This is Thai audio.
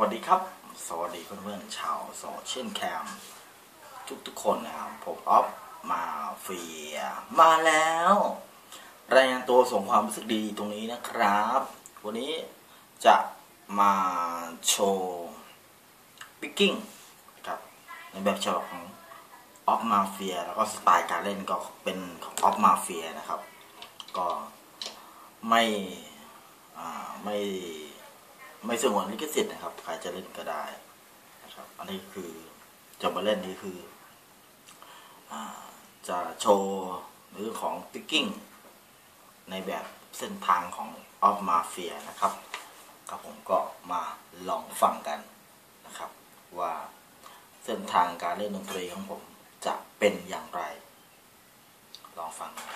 วัสดีครับ สวัสดีเพื่อนๆชาวโซเชียลแคมทุกทุกๆคนนะครับ ผมออฟมาเฟีย มาแล้ว รายงานตัวส่งความรู้สึกดีตรงนี้นะครับ วันนี้จะมาโชว์ปิกกิ้งครับในแบบฉบับของออฟมาเฟียแล้วก็สไตล์การเล่นก็เป็นของออฟมาเฟียนะครับ ก็ไม่อ่าไม่ ไม่สงวนลิขสิทธิ์นะครับ ใครจะเล่นก็ได้นะครับ อันนี้คือจะมาเล่นนี้คืออจะโชว์เรื่อของปิกกิ้งในแบบเส้นทางของออฟมาเฟียนะครับครับผมก็มาลองฟังกันนะครับ ว่าเส้นทางการเล่นดนตรีของผมจะเป็นอย่างไร ลองฟังนะครับเพื่อน